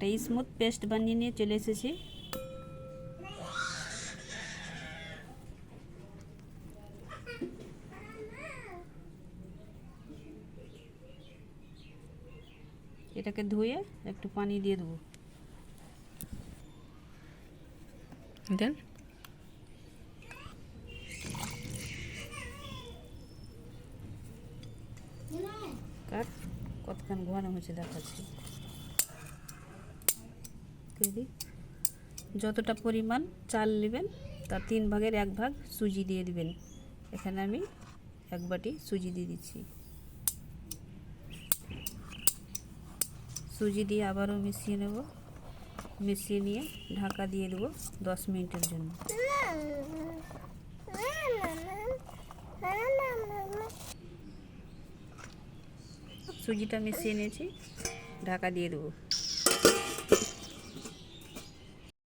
একটা smooth paste বানিয়ে নিয়ে চলে এসেছি। এটাকে ধুয়ে একটু পানি দিয়ে দেবো। দেন। কাট কতক্ষণ ঘন হয়েছে দেখাচ্ছি। দিয়ে যতটা পরিমাণ চাল নেবেন, তার তিন ভাগের এক ভাগ সুজি দিয়ে দিবেন। এখানে আমি এক বাটি সুজি দিয়ে দিচ্ছি। সুজি দিয়ে আবারও মিশিয়ে নেব। মিশিয়ে নিয়ে ঢাকা দিয়ে দেবো দশ মিনিটের জন্য। সুজিটা মিশিয়ে নিয়েছি, ঢাকা দিয়ে দেবো।